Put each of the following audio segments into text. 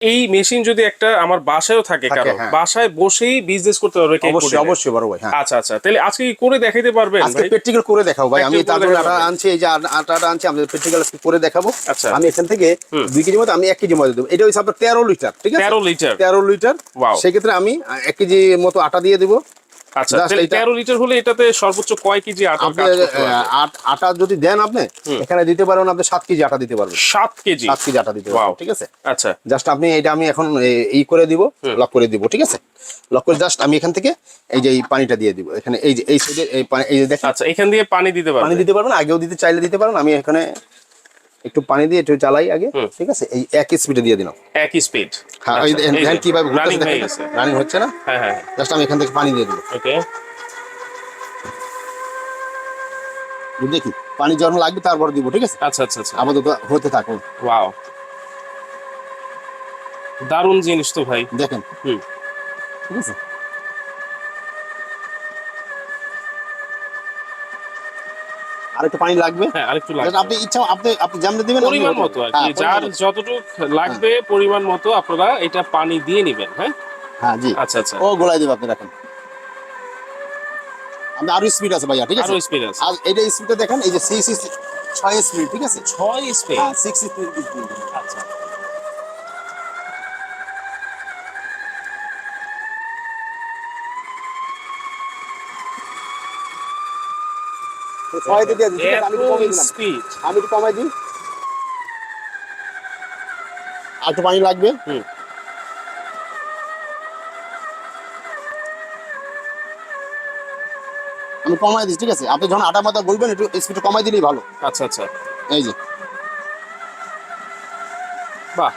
এই মেশিন যদি একটা আমার বাসায়ও থাকে কারও হ্যাঁ। বাসায় বসেই বিজনেস করতে পারবে অবশ্যই অবশ্যই বড় ভাই হ্যাঁ। আচ্ছা আচ্ছা তাহলে আজকে কি করে দেখাইতে পারবেন আজকে প্র্যাকটিক্যাল করে দেখাও ভাই। আমি তার জন্য আটা আনছি এই যে আটাটা আনছি আমি প্র্যাকটিক্যাল করে দেখাবো। আচ্ছা। আমি এখান থেকে 2 কেজি মতো আমি 1 কেজি মতো দেব। এটা হইছে আপনার তেরো লিটার ঠিক আছে? তেরো লিটার তেরো লিটার Wow. সেক্ষেত্রে আমি আহ, এক কেজি মতো আটা দিয়ে দিব। আচ্ছা তাহলে এটা- তেরো লিটার হলে এটাতে সর্বোচ্চ কয় কেজি আটা আপনি আহ, আট- যদি দেন আপনি এখানে দিতে পারবেন আপনি সাত কেজি আটা দিতে পারবেন। সাত কেজি? সাত কেজি আটা দিতে পারবেন ঠিক আছে? আচ্ছা। জাস্ট আপনি এটা আমি এখন এই করে দিব লক করে দিব ঠিক আছে? লক করে জাস্ট আমি এখান থেকে এই যে এই পানিটা দিয়ে দিব। এখানে এই যে এই সাইডে এই পানি এই যে দেখেন। আচ্ছা এখান দিয়ে পানি দিতে পানি দিতে পারবেন আগেও দিতে চাইলে দিতে পারেন আমি এখানে একটু পানি দিয়ে একটু চালাই আগে ঠিক আছে? এই এক স্পিডে দিয়ে দিলাম। একই স্পিড হ্যাঁ দেখেন কীভাবে রানিং গেছে। রানিং হচ্ছে না? হ্যাঁ হ্যাঁ। জাস্ট আমি এখান থেকে পানি দিয়ে দিব ওকে। দেখি পানি যখন লাগবে তারপর দিব ঠিক আছে? আচ্ছা আচ্ছা আচ্ছা। আপাতত হতে থাকুন। ওয়াও। দারুণ জিনিস তো ভাই। দেখেন। হুম। ঠিক আছে? আর একটু পানি লাগবে। হ্যাঁ আরেকটু লাগবে। আপনি ইচ্ছা আপনি আপনি যেমন দিবেন পরিমাণ মতো আর হ্যাঁ, কি যার মতো। যতটুক লাগবে পরিমাণ মতো আপনারা এটা পানি দিয়ে নেবেন হ্যাঁ? হ্যাঁ জি। আচ্ছা আচ্ছা। ও গোলাই দিব আপনি রাখেন আমি আরও স্পিড আছে ভাইয়া ঠিক আছে? আরও স্পিড আছে। আর এটা স্পিডটা দেখেন এই যে সিক্স ছয় স্পিড ঠিক আছে? ছয় স্পিড হ্যাঁ সিক্স স্পিড আচ্ছা। ছয় দিয়ে আছে, আমি কমিয়ে দিলাম। স্পিড আমি একটু কমাই দিই। আর একটু পানি লাগবে? হুম। আমি কমাই দিই ঠিক আছে? আপনি যখন আটা মাথা বলবেন একটু স্পিড কমাই দিলেই ভালো। আচ্ছা আচ্ছা। এই যে। বাহ।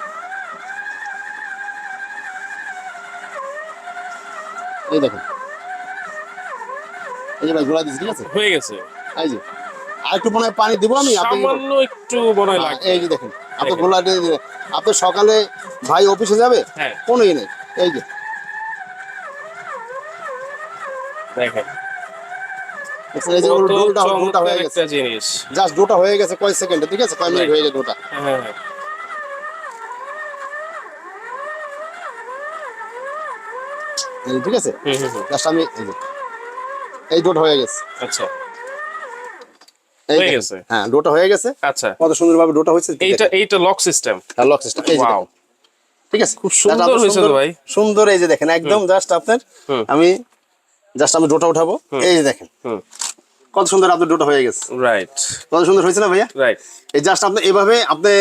এই দেখুন। এই যে ভাই ঘোরা দিচ্ছি ঠিক আছে? হয়ে গেছে। এই যে আর একটু মনে হয় পানি দিব আমি সামান্য একটু মনে হয় হ্যাঁ, এই যে দেখেন আপনি। গোলা আপনি সকালে ভাই অফিসে যাবে? হ্যাঁ। কোনো ইয়ে নেই। এই যে। দেখেন। হয়ে জাস্ট ডোটা হয়ে গেছে কয় সেকেন্ডে ঠিক আছে? কয় মিনিট হয়ে। গেছে ডোটা। হ্যাঁ হ্যাঁ। ঠিক আছে। জাস্ট আমি এই যে হয়ে গেছে। আচ্ছা। হয়ে গেছে। হ্যাঁ ডোটা হয়ে গেছে। আচ্ছা। কত সুন্দরভাবে ডোটা হয়েছে এইটা এইটা লক সিস্টেম লক সিস্টেম যে ঠিক আছে? খুব সুন্দর হয়েছে তো ভাই। সুন্দর এই যে দেখেন একদম জাস্ট আপনার আমি জাস্ট আমি ডোটা উঠাবো। এই যে দেখেন। হুম। কত সুন্দর আপনার ডোটা হয়ে গেছে। রাইট কত সুন্দর হয়েছে না ভাইয়া? রাইট এই জাস্ট আপনি এভাবে আপনি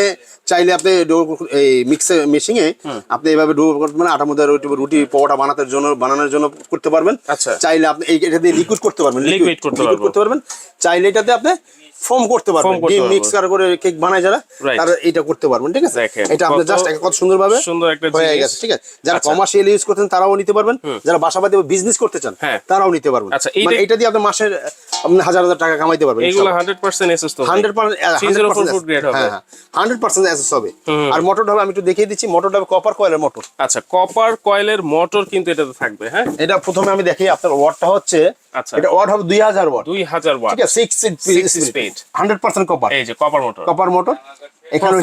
চাইলে আপনি ডো এই মিক্সে মেশিনে আপনি এভাবে ডো মানে আটার মধ্যে রুটি রুটি পরোটা বানানোর জন্য বানানোর জন্য করতে পারবেন। আচ্ছা। চাইলে আপনি এটা দিয়ে লিকুইড করতে পারবেন। পারব। করতে পারবেন। চাইলে এটাতে আপনি ফোম করতে পারবেন। ডিম মিক্স করে কেক বানায় যারা. তারা এটা করতে পারবেন ঠিক আছে? এটা আপনি জাস্ট কত সুন্দরভাবে সুন্দর একটা হয়ে গেছে ঠিক আছে? যারা। কমার্শিয়াল ইউজ করতেন তারাও নিতে পারবেন। যারা বাসাবাদী বিজনেস করতে চান হ্যাঁ। তারাও নিতে পারবেন। আচ্ছা, মানে এটা দিয়ে আপনি মাসের আপনি হাজার হাজার টাকা কামাইতে পারবেন হান্ড্রেড পার্সেন্ট এসএস তো হান্ড্রেড ফুড গ্রেড হবে। হান্ড্রেড পার্সেন্ট অ্যাসেস হবে। আর মোটরটা হবে আমি একটু দেখিয়ে দিচ্ছি মোটরটা হবে কপার কয়েলের মোটর। আচ্ছা কপার কয়েলের মোটর কিন্তু এটাতে থাকবে হ্যাঁ? এটা প্রথমে আমি দেখি আপনার ওয়াটটা হচ্ছে আচ্ছা। এটা ওয়াট হবে দুই হাজার ওয়াট দুই হাজার ওয়াট ঠিক আছে? Six Six speed speed। Hundred percent copper এই যে কপার মোটর কপার মোটর এখানে।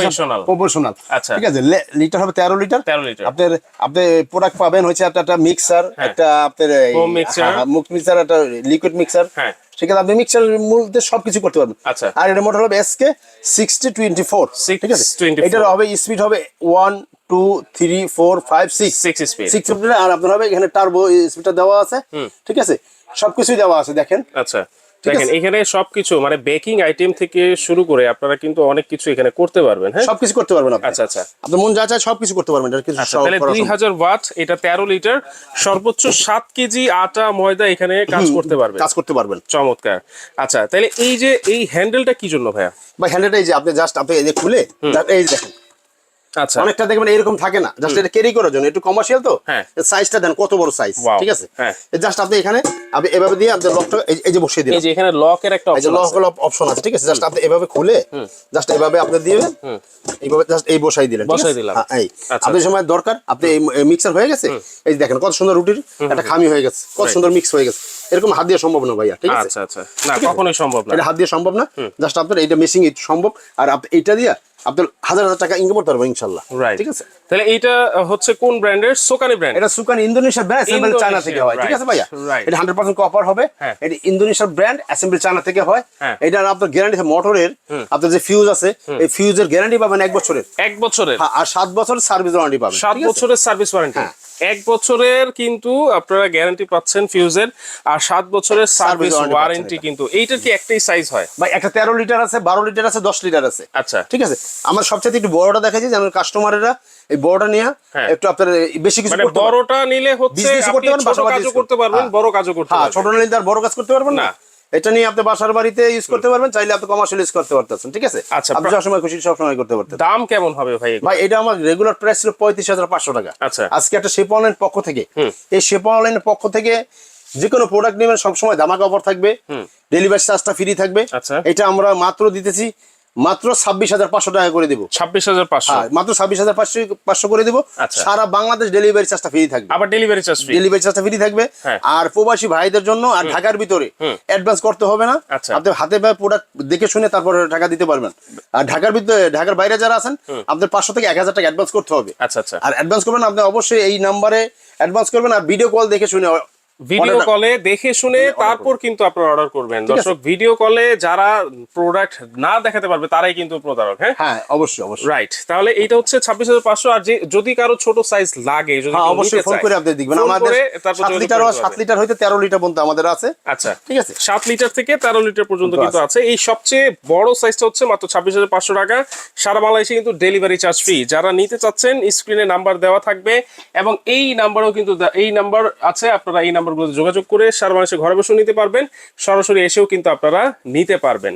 প্রফেশনাল আচ্ছা। ঠিক আছে লিটার হবে তেরো লিটার 13 লিটার। আপনার আপনি প্রোডাক্ট পাবেন হচ্ছে একটা একটা মিক্সার হ্যাঁ। একটা আপনার Foam mixer। মুখ মিক্সার একটা লিকুইড মিক্সার হ্যাঁ। সেক্ষেত্রে আপনি মিক্সার মধ্যে সবকিছু করতে পারবেন আচ্ছা। আর এটা মোটর হবে এসকে সিক্সটি টোয়েন্টি ফোর ঠিক আছে 624 এটার হবে স্পিড হবে one two three four five six Six speed। Six speed আর আপনার হবে এখানে টার্বো স্পিডটা দেওয়া আছে ঠিক আছে সবকিছুই দেওয়া আছে দেখেন আচ্ছা দেখেন এখানে সবকিছু মানে বেকিং আইটেম থেকে শুরু করে আপনারা কিন্তু অনেক কিছু এখানে করতে পারবেন হ্যাঁ? সবকিছু করতে পারবেন আপনি। আচ্ছা আচ্ছা। আপনার মন যা চায় সবকিছু করতে পারবেন এটা কিছু আচ্ছা তাহলে করা দুই সম্ভব। হাজার ওয়াট এটা তেরো লিটার সর্বোচ্চ সাত কেজি আটা ময়দা এখানে কাজ করতে পারবে কাজ করতে পারবেন। চমৎকার। আচ্ছা তাহলে এই যে এই হ্যান্ডেলটা কি জন্য ভাইয়া? বা হ্যান্ডেলটা এই যে আপনি জাস্ট আপনি এই যে খুলে এই দেখেন অনেকটা দেখবেন এরকম থাকে না। জাস্ট এটা ক্যারি করার জন্য। একটু কমার্শিয়াল তো? হ্যাঁ। সাইজটা দেন কত বড় সাইজ ঠিক আছে? হ্যাঁ। জাস্ট আপনি এখানে আপনি এভাবে দিয়ে আপনি লকটা এই- এই যে বসিয়ে এই যে এখানে লকের একটা এই যে অপশন লক হলো অপশন আছে ঠিক আছে? জাস্ট আপনি এভাবে খুলে জাস্ট এভাবে আপনি দিবেন এইভাবে জাস্ট এই বসাই দিলেন বসাই দিলাম। হ্যাঁ, এই। আচ্ছা। আপনি সময় দরকার আপনি এই মিক্সার হয়ে গেছে? এই যে দেখেন কত সুন্দর রুটির একটা খামি হয়ে গেছে। কত সুন্দর মিক্স হয়ে গেছে। এরকম হাত দিয়ে সম্ভব না ভাইয়া ঠিক আছে? আচ্ছা আচ্ছা। না কখনোই সম্ভব না। এটা হাত দিয়ে সম্ভব না। জাস্ট আপনার এইটা মেশিং সম্ভব। আর আপনি এইটা দিয়ে আপনি হাজার হাজার টাকা ইনকাম করতে পারবেন ইনশাল্লাহ। ঠিক আছে? তাহলে এইটা হচ্ছে কোন ব্র্যান্ডের? সোকানি ব্র্যান্ড। এটা সুকান ইন্দোনেশিয়ার ব্র্যান্ড অ্যাসেম্বল চায়না থেকে হয়। ঠিক আছে ভাইয়া. এটা হান্ড্রেড পার্সেন্ট কপার হবে। হ্যাঁ। এটা ইন্দোনেশিয়ার ব্র্যান্ড অ্যাসেম্বল চায়না থেকে হয়। হ্যাঁ। এটা আপনার গ্যারান্টি মোটরের আপনার যে ফিউজ আছে এই ফিউজের গ্যারান্টি পাবেন এক বছরের। এক বছরের? হ্যাঁ, আর সাত বছর সার্ভিস ওয়ারেন্টি পাবেন। সাত বছরের সার্ভিস ওয়ারেন্টি। এক বছরের কিন্তু আপনারা গ্যারান্টি পাচ্ছেন ফিউজের আর সাত বছরের সার্ভিস ওয়ারেন্টি কিন্তু। এইটার কি একটাই সাইজ হয়? ভাই একটা তেরো লিটার আছে বারো লিটার আছে দশ লিটার আছে। আচ্ছা। ঠিক আছে? আমার সবচেয়ে একটু বড়টা দেখাচ্ছি যেন কাস্টমারেরা এই বড়টা নিয়ে হ্যাঁ। একটু আপনার বেশি কিছু মানে করতে বড়টা নিলে হচ্ছে করতে পারবেন, ছোট কাজও করতে পারবেন হ্যাঁ। বড় কাজও করতে হ্যাঁ পারবেন। ছোট নিলে আর বড় কাজ করতে পারবেন না। এটা নিয়ে আপনি বাসার বাড়িতে ইউজ করতে পারবেন চাইলে আপনি কমার্শিয়াল ইউজ করতে পারতেছেন ঠিক আছে? আচ্ছা, আপনি প্রা- সবসময় খুশি সবসময় করতে পারতেন। দাম কেমন হবে ভাই ভাই এটা আমার রেগুলার প্রাইস ছিল পঁয়ত্রিশ হাজার পাঁচশো টাকা। আচ্ছা। আজকে একটা শেপ অনলাইন পক্ষ থেকে। এই শেপ অনলাইনের পক্ষ থেকে যে কোনো প্রোডাক্ট নেবেন সবসময় ধামাকা অফার থাকবে। ডেলিভারি চার্জটা ফ্রি থাকবে। আচ্ছা। এটা আমরা মাত্র দিতেছি মাত্র ছাব্বিশ হাজার পাঁচশো টাকা করে দেবো। ছাব্বিশ হাজার পাঁচশো। হ্যাঁ মাত্র ছাব্বিশ হাজার পাঁচশো পাঁচশো করে দেবো। আচ্ছা। সারা বাংলাদেশ ডেলিভারি চার্জটা ফ্রি থাকবে। আবার ডেলিভারি চার্জ ডেলিভারি চার্জটা ফ্রি থাকবে। হ্যাঁ। আর প্রবাসী ভাইদের জন্য আর ঢাকার ভিতরে অ্যাডভান্স করতে হবে না। আচ্ছা। আপনি হাতে পায়ে প্রোডাক্ট দেখে শুনে তারপরে টাকা দিতে পারবেন। আর ঢাকার ভিতরে ঢাকার বাইরে যারা আছেন আপনার পাঁচশো থেকে এক হাজার টাকা অ্যাডভান্স করতে হবে। আচ্ছা আচ্ছা। আর অ্যাডভান্স করবেন আপনি অবশ্যই এই নাম্বারে অ্যাডভান্স করবেন আর ভিডিও কল দেখে শুনে ভিডিও কলে দেখে শুনে তারপর কিন্তু আপনারা অর্ডার করবেন। দর্শক ভিডিও কলে যারা প্রোডাক্ট না দেখাতে পারবে তারাই কিন্তু প্রতারক হ্যাঁ? হ্যাঁ অবশ্যই অবশ্যই। রাইট তাহলে এইটা হচ্ছে ছাব্বিশ হাজার পাঁচশো আর যে যদি কারও ছোট সাইজ লাগে যদি হ্যাঁ অবশ্যই ফোন করে আপনি দেখবেন। আমাদের করে তারপর সাত লিটার করতে সাত লিটার হইতে তেরো লিটার পর্যন্ত আমাদের আছে। আচ্ছা ঠিক আছে? সাত লিটার থেকে তেরো লিটার পর্যন্ত কিন্তু আছে। এই সবচেয়ে বড় সাইজটা হচ্ছে মাত্র ছাব্বিশ হাজার পাঁচশো টাকা। সারা বাংলাদেশে কিন্তু ডেলিভারি চার্জ ফ্রি যারা নিতে চাচ্ছেন স্ক্রিনে নাম্বার দেওয়া থাকবে এবং এই নাম্বারও কিন্তু এই নাম্বার আছে আপনারা এই নাম্বারগুলোতে যোগাযোগ করে সার মানুষের ঘরে বসেও নিতে পারবেন। সরাসরি এসেও কিন্তু আপনারা নিতে পারবেন।